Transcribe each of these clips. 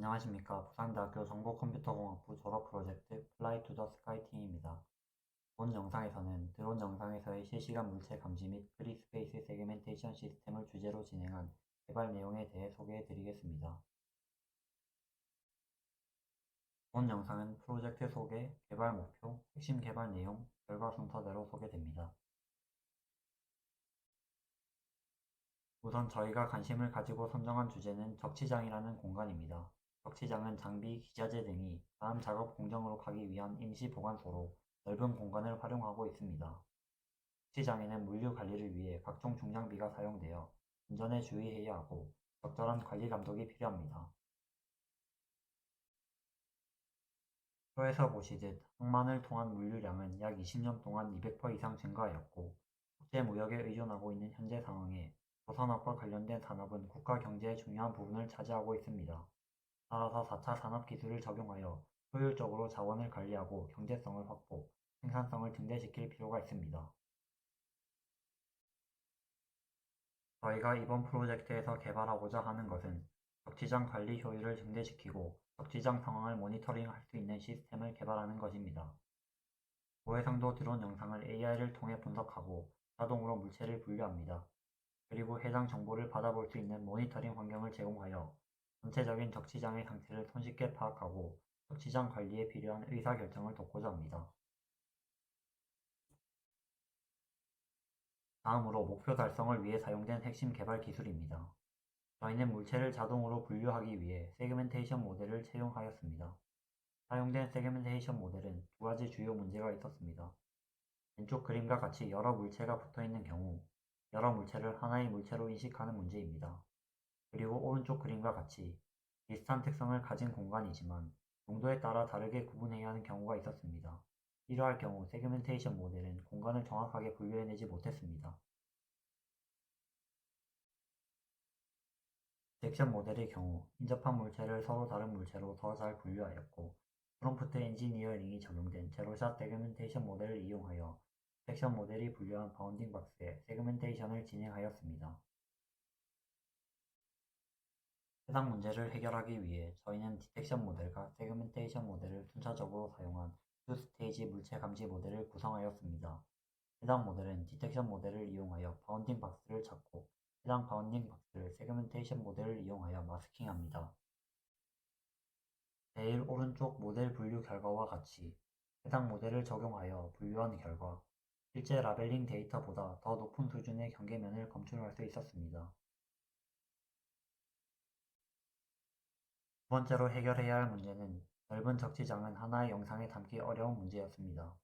안녕하십니까. 부산대학교 정보컴퓨터공학부 졸업 프로젝트 플라이 투 더 스카이 팀입니다. 본 영상에서는 드론 영상에서의 실시간 물체 감지 및 프리스페이스 세그멘테이션 시스템을 주제로 진행한 개발 내용에 대해 소개해 드리겠습니다. 본 영상은 프로젝트 소개, 개발 목표, 핵심 개발 내용, 결과 순서대로 소개됩니다. 우선 저희가 관심을 가지고 선정한 주제는 적치장이라는 공간입니다. 적치장은 장비, 기자재 등이 다음 작업 공정으로 가기 위한 임시 보관소로 넓은 공간을 활용하고 있습니다. 적치장에는 물류 관리를 위해 각종 중장비가 사용되어 안전에 주의해야 하고 적절한 관리 감독이 필요합니다. 표에서 보시듯 항만을 통한 물류량은 약 20년 동안 200% 이상 증가하였고 국제 무역에 의존하고 있는 현재 상황에 조선업과 관련된 산업은 국가 경제의 중요한 부분을 차지하고 있습니다. 따라서 4차 산업 기술을 적용하여 효율적으로 자원을 관리하고 경제성을 확보, 생산성을 증대시킬 필요가 있습니다. 저희가 이번 프로젝트에서 개발하고자 하는 것은 적지장 관리 효율을 증대시키고 적지장 상황을 모니터링할 수 있는 시스템을 개발하는 것입니다. 고해상도 드론 영상을 AI를 통해 분석하고 자동으로 물체를 분류합니다. 그리고 해당 정보를 받아볼 수 있는 모니터링 환경을 제공하여 전체적인 적치장의 상태를 손쉽게 파악하고 적치장 관리에 필요한 의사결정을 돕고자 합니다. 다음으로 목표 달성을 위해 사용된 핵심 개발 기술입니다. 저희는 물체를 자동으로 분류하기 위해 세그멘테이션 모델을 채용하였습니다. 사용된 세그멘테이션 모델은 두 가지 주요 문제가 있었습니다. 왼쪽 그림과 같이 여러 물체가 붙어 있는 경우 여러 물체를 하나의 물체로 인식하는 문제입니다. 그리고 오른쪽 그림과 같이 비슷한 특성을 가진 공간이지만 용도에 따라 다르게 구분해야 하는 경우가 있었습니다. 이러할 경우 세그멘테이션 모델은 공간을 정확하게 분류해내지 못했습니다. 섹션 모델의 경우 인접한 물체를 서로 다른 물체로 더 잘 분류하였고 프롬프트 엔지니어링이 적용된 제로샷 세그멘테이션 모델을 이용하여 섹션 모델이 분류한 바운딩 박스에 세그멘테이션을 진행하였습니다. 해당 문제를 해결하기 위해 저희는 디텍션 모델과 세그멘테이션 모델을 순차적으로 사용한 투 스테이지 물체 감지 모델을 구성하였습니다. 해당 모델은 디텍션 모델을 이용하여 바운딩 박스를 찾고 해당 바운딩 박스를 세그멘테이션 모델을 이용하여 마스킹합니다. 제일 오른쪽 모델 분류 결과와 같이 해당 모델을 적용하여 분류한 결과 실제 라벨링 데이터보다 더 높은 수준의 경계면을 검출할 수 있었습니다. 두 번째로 해결해야 할 문제는 넓은 적지장은 하나의 영상에 담기 어려운 문제였습니다.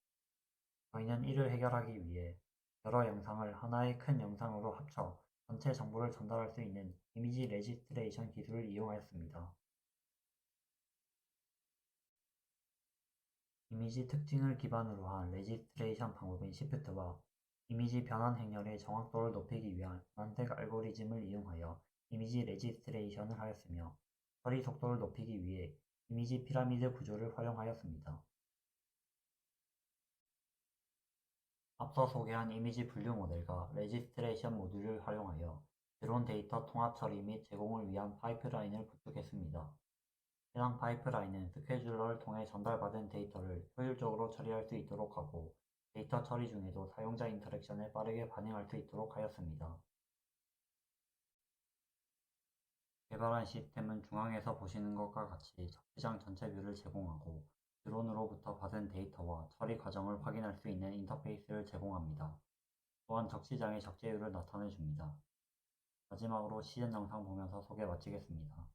저희는 이를 해결하기 위해 여러 영상을 하나의 큰 영상으로 합쳐 전체 정보를 전달할 수 있는 이미지 레지스트레이션 기술을 이용하였습니다. 이미지 특징을 기반으로 한 레지스트레이션 방법인 시프트와 이미지 변환 행렬의 정확도를 높이기 위한 만택 알고리즘을 이용하여 이미지 레지스트레이션을 하였으며 처리 속도를 높이기 위해 이미지 피라미드 구조를 활용하였습니다. 앞서 소개한 이미지 분류 모델과 레지스트레이션 모듈을 활용하여 드론 데이터 통합 처리 및 제공을 위한 파이프라인을 구축했습니다. 해당 파이프라인은 스케줄러를 통해 전달받은 데이터를 효율적으로 처리할 수 있도록 하고 데이터 처리 중에도 사용자 인터랙션에 빠르게 반응할 수 있도록 하였습니다. 개발한 시스템은 중앙에서 보시는 것과 같이 적시장 전체 뷰를 제공하고 드론으로부터 받은 데이터와 처리 과정을 확인할 수 있는 인터페이스를 제공합니다. 또한 적시장의 적재율을 나타내 줍니다. 마지막으로 시연 영상 보면서 소개 마치겠습니다.